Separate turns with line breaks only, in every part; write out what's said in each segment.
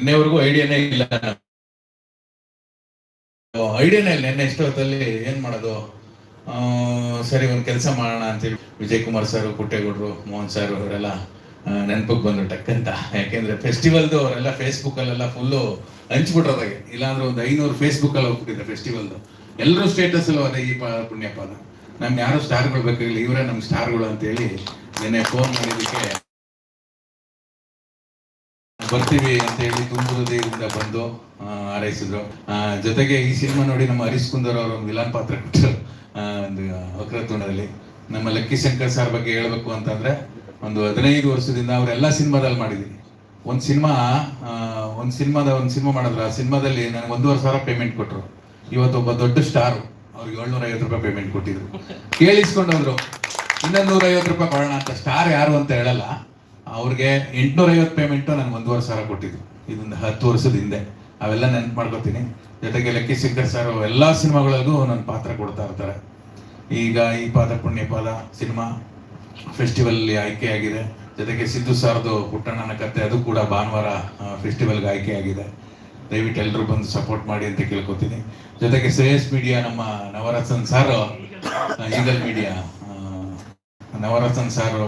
ಇನ್ನೇವರೆಗೂ ಐಡಿಯಾನೇ ಇಲ್ಲ. ಐಡಿಯಾನೇ ಇಲ್ಲ. ನೆನ್ನೆ ಇಷ್ಟೊತ್ತಲ್ಲಿ ಏನ್ ಮಾಡೋದು? ಸರಿ, ಒಂದು ಕೆಲಸ ಮಾಡೋಣ ಅಂತೇಳಿ ವಿಜಯ್ ಕುಮಾರ್ ಸರ್ ಪುಟ್ಟೇಗೌಡರು ಮೋಹನ್ ಸರ್ ಅವರೆಲ್ಲ ನೆನಪಿಗೆ ಬಂದ್ರು ಟಕ್ಕಂತ. ಯಾಕೆಂದ್ರೆ ಫೆಸ್ಟಿವಲ್ದು ಅವರೆಲ್ಲ ಫೇಸ್ಬುಕ್ ಅಲ್ಲೆಲ್ಲ ಫುಲ್ಲು ಹಂಚ್ಬಿಟ್ರದಾಗೆ. ಇಲ್ಲಾಂದ್ರೆ ಒಂದು ಐನೂರು ಫೇಸ್ಬುಕ್ ಅಲ್ಲಿ ಹೋಗ್ಬಿಟ್ಟಿದೆ ಫೆಸ್ಟಿವಲ್ದು ಎಲ್ಲರೂ ಸ್ಟೇಟಸ್ ಅಲ್ಲೂ ಅದೇ ಈ ಪುಣ್ಯಪಾದ. ನಮ್ ಯಾರು ಸ್ಟಾರ್ಗಳು ಬೇಕಾಗಿಲ್ಲ. ಇವರೇ ನಮ್ ಸ್ಟಾರ್ಗಳು ಅಂತೇಳಿ ನಿನ್ನೆ ಫೋನ್ ಮಾಡಿದ್ದಕ್ಕೆ ಬರ್ತೀವಿ ಅಂತ ಹೇಳಿ ಹೃದಯದಿಂದ ಬಂದು ಹಾರೈಸಿದ್ರು. ಜೊತೆಗೆ ಈ ಸಿನಿಮಾ ನೋಡಿ ನಮ್ಮ ಹರೀಶ್ ಕುಂದರ್ ಅವರು ಒಂದು ವಿಲಾನ್ ಪಾತ್ರ ಕೊಟ್ಟರು ಒಂದು ವಕ್ರತುಂಡದಲ್ಲಿ. ನಮ್ಮ ಲಕ್ಕಿ ಶಂಕರ್ ಸರ್ ಬಗ್ಗೆ ಹೇಳಬೇಕು ಅಂತಂದ್ರೆ, ಒಂದು ಹದಿನೈದು ವರ್ಷದಿಂದ ಅವರೆಲ್ಲ ಸಿನಿಮಾದಲ್ಲಿ ಮಾಡಿದ್ದೀನಿ ಒಂದು ಸಿನಿಮಾ ಒಂದು ಸಿನಿಮಾದ ಒಂದು ಸಿನಿಮಾ ಮಾಡಿದ್ರು. ಆ ಸಿನಿಮಾದಲ್ಲಿ ನನಗೆ ಒಂದೂವರೆ ಸಾವಿರ ಪೇಮೆಂಟ್ ಕೊಟ್ಟರು ಇವತ್ತು ಒಬ್ಬ ದೊಡ್ಡ ಸ್ಟಾರ್ ಅವ್ರಿಗೆ ಏಳ್ನೂರ ಐವತ್ತು ರೂಪಾಯಿ ಪೇಮೆಂಟ್ ಕೊಟ್ಟಿದ್ರು. ಕೇಳಿಸ್ಕೊಂಡು ಹೋದ್ರು. ಇನ್ನೊಂದು ನೂರ ಐವತ್ತು ರೂಪಾಯಿ ಕೊಡೋಣ ಅಂತ. ಸ್ಟಾರ್ ಯಾರು ಅಂತ ಹೇಳಲ್ಲ. ಅವ್ರಿಗೆ ಎಂಟುನೂರ ಐವತ್ತು ಪೇಮೆಂಟು ನನಗೆ ಒಂದೂವರೆ ಸಾವಿರ ಕೊಟ್ಟಿದ್ರು. ಇದೊಂದು ಹತ್ತು ವರ್ಷದ ಹಿಂದೆ. ಅವೆಲ್ಲ ನೆನ್ಪು ಮಾಡ್ಕೋತೀನಿ. ಜೊತೆಗೆ ಲಕ್ಕಿ ಶಂಕರ್ ಸರ್ ಎಲ್ಲ ಸಿನಿಮಾಗಳಲ್ಲೂ ನನ್ನ ಪಾತ್ರ ಕೊಡ್ತಾ ಇರ್ತಾರೆ. ಈಗ ಈ ಪಾದ ಪುಣ್ಯ ಪಾದ ಸಿನಿಮಾ ಫೆಸ್ಟಿವಲ್ ಆಯ್ಕೆಯಾಗಿದೆ ಜೊತೆಗೆ ಸಿದ್ದು ಸಾರ್ದು ಪುಟ್ಟಣ್ಣನ ಕತೆ ಅದು ಕೂಡ ಭಾನುವಾರ ಫೆಸ್ಟಿವಲ್ಗೆ ಆಯ್ಕೆಯಾಗಿದೆ ದಯವಿಟ್ಟು ಎಲ್ಲರೂ ಬಂದು ಸಪೋರ್ಟ್ ಮಾಡಿ ಅಂತ ಕೇಳ್ಕೊತೀನಿ. ಜೊತೆಗೆ ಶ್ರೇಯಸ್ ಮೀಡಿಯಾ ನಮ್ಮ ನವರತ್ನ ಸಾರು ಈಗಲ್ ಮೀಡಿಯಾ ನವರತ್ನ ಸಾರ್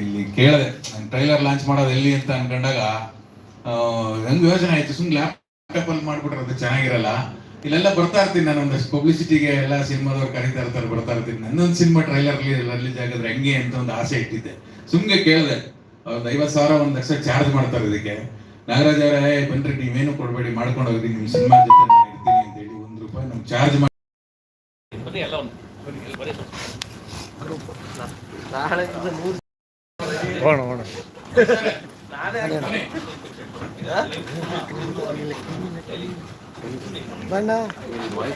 ಇಲ್ಲಿ ಕೇಳಿದೆ ಟ್ರೈಲರ್ ಲಾಂಚ್ ಮಾಡೋದು ಎಲ್ಲಿ ಅಂತ ಅನ್ಕೊಂಡಾಗ ಹೆಂಗ್ ಯೋಚನೆ ಆಯ್ತು, ಸುಮ್ನೆ ಲ್ಯಾಪ್ಟಾಪ್ ಅಲ್ಲಿ ಮಾಡ್ಬಿಟ್ರೆ ಅದು ಚೆನ್ನಾಗಿರಲ್ಲ. ಇಲ್ಲೆಲ್ಲ ಬರ್ತಾ ಇರ್ತೀನಿ ನಾನು ಒಂದಷ್ಟು ಪಬ್ಲಿಸಿಟಿಗೆ ಎಲ್ಲ ಸಿನಿಮಾದವ್ರು ಕರೀತಾ ಇರ್ತಾರೆ, ಬರ್ತಾ ಇರ್ತೀನಿ. ನನ್ನೊಂದು ಸಿನಿಮಾ ಟ್ರೈಲರ್ ರಿಲೀಸ್ ಜಾಗದ್ರೆ ಹೆಂಗೆ ಅಂತ ಒಂದು ಆಸೆ ಇಟ್ಟಿದ್ದೆ. ಸುಮ್ಗೆ ಕೇಳಿದೆ, ಒಂದು ಐವತ್ತು ಸಾವಿರ, ಒಂದು ಲಕ್ಷ ಚಾರ್ಜ್ ಮಾಡ್ತಾರೆ ಇದಕ್ಕೆ. ನಾಗರಾಜ್ ಅವರೇ ಬನ್ರಿ, ನೀವೇನು ಕೊಡಬೇಡಿ, ಮಾಡ್ಕೊಂಡು ಹೋಗ್ರಿ ನಿಮ್ಮ ಸಿನಿಮಾ ಜೊತೆ ನಾನು ಇರ್ತೀನಿ ಅಂತ ಹೇಳಿ ಒಂದು ರೂಪಾಯಿ ನಮ್ಗೆ ಚಾರ್ಜ್ ಮಾಡಿ
ಬನ್ನಿ ಎಲ್ಲ ಒಂದು ಬನ್ನಿ ಇಲ್ಲಿ ಬನ್ನಿ
ಹೋಣ ಹೋಣ
ಬಣ್ಣ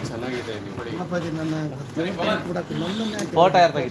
ಚೆನ್ನಾಗಿದೆ
ಅಪ್ಪಾಜಿ ನನ್ನ ಕೂಡ ನನ್ನನ್ನೇ ಹಾಕಿ
ಫೋಟೋ ಯಾರು ತೆಗಿತಾರೆ